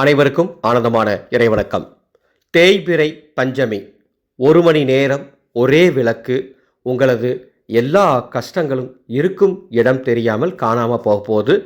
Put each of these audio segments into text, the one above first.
அனைவருக்கும் ஆனந்தமான இறைவணக்கம். தேய்பிறை பஞ்சமி. ஒரு மணி நேரம் ஒரே விளக்கு. உங்களது எல்லா கஷ்டங்களும் இருக்கும் இடம் தெரியாமல் காணாமல் போக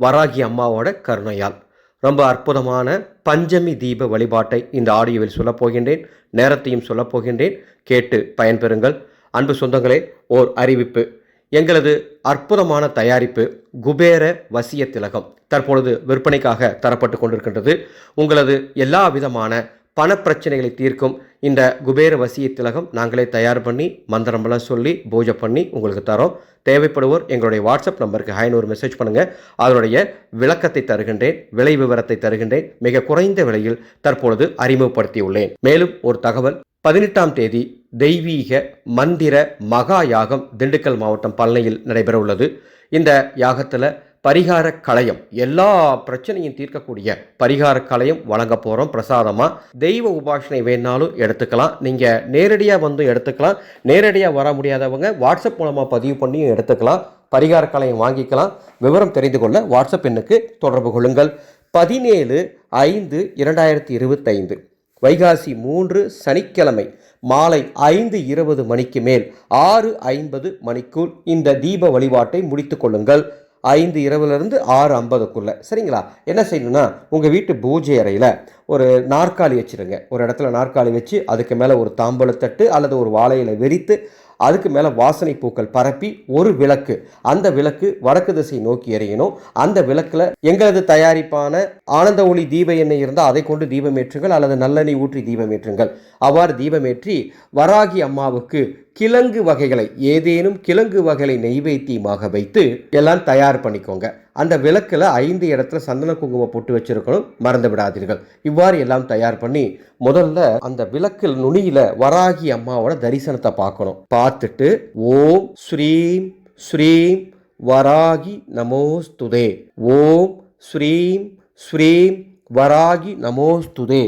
வராகி அம்மாவோட கருணையால். ரொம்ப அற்புதமான பஞ்சமி தீப வழிபாட்டை இந்த ஆடியோவில் சொல்லப்போகின்றேன் நேரத்தையும் சொல்லப்போகின்றேன் கேட்டு பயன்பெறுங்கள். அன்பு சொந்தங்களே ஓர் அறிவிப்பு. எங்களது அற்புதமான தயாரிப்பு குபேர வசிய திலகம் தற்பொழுது விற்பனைக்காக தரப்பட்டு கொண்டிருக்கின்றது. உங்களது எல்லா விதமான பணப்பிரச்சனைகளை தீர்க்கும் இந்த குபேர வசிய திலகம் நாங்களே தயார் பண்ணி மந்திரமெல்லாம் சொல்லி பூஜை பண்ணி உங்களுக்கு தரோம். தேவைப்படுவோர் எங்களுடைய வாட்ஸ்அப் நம்பருக்கு ஹைன்னு ஒரு மெசேஜ் பண்ணுங்கள் அதனுடைய விளக்கத்தை தருகின்றேன் விலை விவரத்தை தருகின்றேன் மிக குறைந்த விலையில் தற்பொழுது அறிமுகப்படுத்தியுள்ளேன். மேலும் ஒரு தகவல் பதினெட்டாம் தேதி தெய்வீக மந்திர மகா யாகம் திண்டுக்கல் மாவட்டம் பழனியில் நடைபெற உள்ளது இந்த யாகத்தில் பரிகார களையம் எல்லா பிரச்சனையும் தீர்க்கக்கூடிய பரிகார களையம் வழங்க போகிறோம் பிரசாதமாக தெய்வ உபாசனை வேணாலும் எடுத்துக்கலாம். நீங்கள் நேரடியாக வந்து எடுத்துக்கலாம். நேரடியாக வர முடியாதவங்க வாட்ஸ்அப் மூலமாக பதிவு பண்ணியும் எடுத்துக்கலாம். பரிகார கலையம் வாங்கிக்கலாம். விவரம் தெரிந்து கொள்ள வாட்ஸ்அப் எண்ணுக்கு தொடர்பு கொள்ளுங்கள். பதினேழு ஐந்து இரண்டாயிரத்தி இருபத்தைந்து வைகாசி மூன்று சனிக்கிழமை மாலை ஐந்து இருபது மணிக்கு மேல் ஆறு ஐம்பது மணிக்குள் இந்த தீப வழிபாட்டை முடித்து கொள்ளுங்கள். ஐந்து இரவுலேருந்து ஆறு ஐம்பதுக்குள்ளே. சரிங்களா? என்ன செய்யணும்னா உங்கள் வீட்டு பூஜை அறையில் ஒரு நாற்காலி வச்சுருங்க. ஒரு இடத்துல நாற்காலி வச்சு அதுக்கு மேலே ஒரு தாம்பழத்தட்டு அல்லது ஒரு வாழையில விரித்து அதுக்கு மேலே வாசனை பூக்கள் பரப்பி ஒரு விளக்கு. அந்த விளக்கு வடக்கு திசை நோக்கி எறியணும். அந்த விளக்கில் எங்களது தயாரிப்பான ஆனந்த ஒளி தீப எண்ணெய் இருந்தால் அதை கொண்டு தீபமேற்றுங்கள் அல்லது நல்லெண்ணெய் ஊற்றி தீபமேற்றுங்கள். அவ்வாறு தீபமேற்றி வராகி அம்மாவுக்கு கிழங்கு வகைகளை ஏதேனும் கிழங்கு வகைகளை நெய்வேத்தியமாக வைத்து எல்லாம் தயார் பண்ணிக்கோங்க. அந்த விளக்கில் ஐந்து இடத்துல சந்தன குங்குமம் போட்டு வச்சிருக்கணும். மறந்து விடாதீர்கள். இவ்வாறு எல்லாம் தயார் பண்ணி முதல்ல அந்த விளக்கில் நுனியில வராகி அம்மாவோட தரிசனத்தை பார்க்கணும். பார்த்துட்டு ஓம் ஸ்ரீம் ஸ்ரீம் வராகி நமோஸ்துதே. ஓம் ஸ்ரீம் ஸ்ரீம் வராகி நமோஸ்துதே.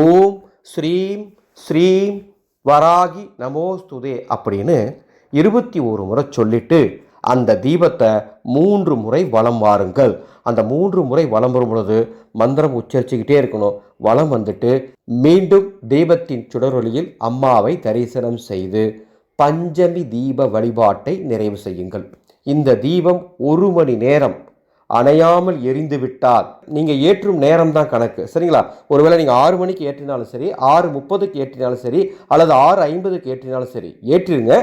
ஓம் ஸ்ரீம் ஸ்ரீம் வராகி நமோஸ்துதே அப்படின்னு இருபத்தி ஒரு முறை சொல்லிட்டு அந்த தீபத்தை மூன்று முறை வலம் வாருங்கள். அந்த மூன்று முறை வலம் வரும் பொழுது மந்திரம் உச்சரிச்சுக்கிட்டே இருக்கணும். வலம் வந்துட்டு மீண்டும் தீபத்தின் சுடரொலியில் அம்மாவை தரிசனம் செய்து பஞ்சமி தீப வழிபாட்டை நிறைவு செய்யுங்கள். இந்த தீபம் ஒரு மணி நேரம் அணையாமல் எரிந்து விட்டால் நீங்கள் ஏற்றும் நேரம் தான் கணக்கு. சரிங்களா? ஒருவேளை நீங்கள் ஆறு மணிக்கு ஏற்றினாலும் சரி ஆறு முப்பதுக்கு ஏற்றினாலும் சரி அல்லது ஆறு ஐம்பதுக்கு ஏற்றினாலும் சரி ஏற்றிருங்க.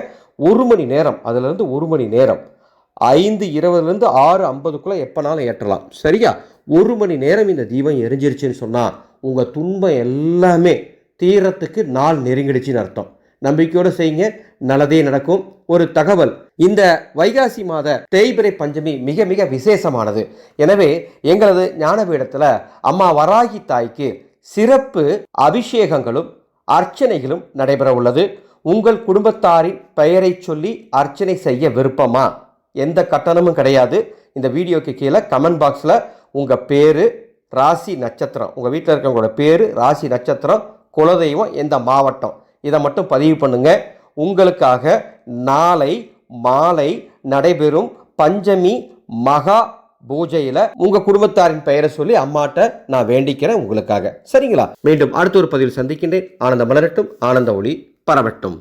ஒரு மணி நேரம் அதுலேருந்து ஒரு மணி நேரம். ஐந்து இருபதுலேருந்து ஆறு ஐம்பதுக்குள்ளே எப்போனாலும் ஏற்றலாம். சரியா? ஒரு மணி நேரம் இந்த தீபம் எரிஞ்சிருச்சுன்னு சொன்னால் உங்கள் துன்பம் எல்லாமே தீரத்துக்கு நாள் நெருங்கிடுச்சின்னு அர்த்தம். நம்பிக்கையோடு செய்யுங்க. நல்லதே நடக்கும். ஒரு தகவல் இந்த வைகாசி மாத தேய்பிரை பஞ்சமி மிக மிக விசேஷமானது. எனவே எங்களது ஞானபீடத்தில் அம்மா வராகி தாய்க்கு சிறப்பு அபிஷேகங்களும் அர்ச்சனைகளும் நடைபெற உள்ளது. உங்கள் குடும்பத்தாரின் பெயரை சொல்லி அர்ச்சனை செய்ய விருப்பமா? எந்த கட்டணமும் கிடையாது. இந்த வீடியோக்கு கீழே கமெண்ட் பாக்ஸில் உங்கள் பேர் ராசி நட்சத்திரம் உங்கள் வீட்டில் இருக்கவங்களோட பேர் ராசி நட்சத்திரம் குலதெய்வம் எந்த மாவட்டம் இதை மட்டும் பதிவு பண்ணுங்கள் உங்களுக்காக நாளை மாலை நடைபெறும் பஞ்சமி மகா பூஜையில் உங்கள் குடும்பத்தாரின் பெயரை சொல்லி அம்மாட்ட நான் வேண்டிக்கிறேன் உங்களுக்காக. சரிங்களா? மீண்டும் அடுத்த ஒரு பதிவில் சந்திக்கின்றேன். ஆனந்த மலரட்டும் ஆனந்த ஒளி பரவட்டும்.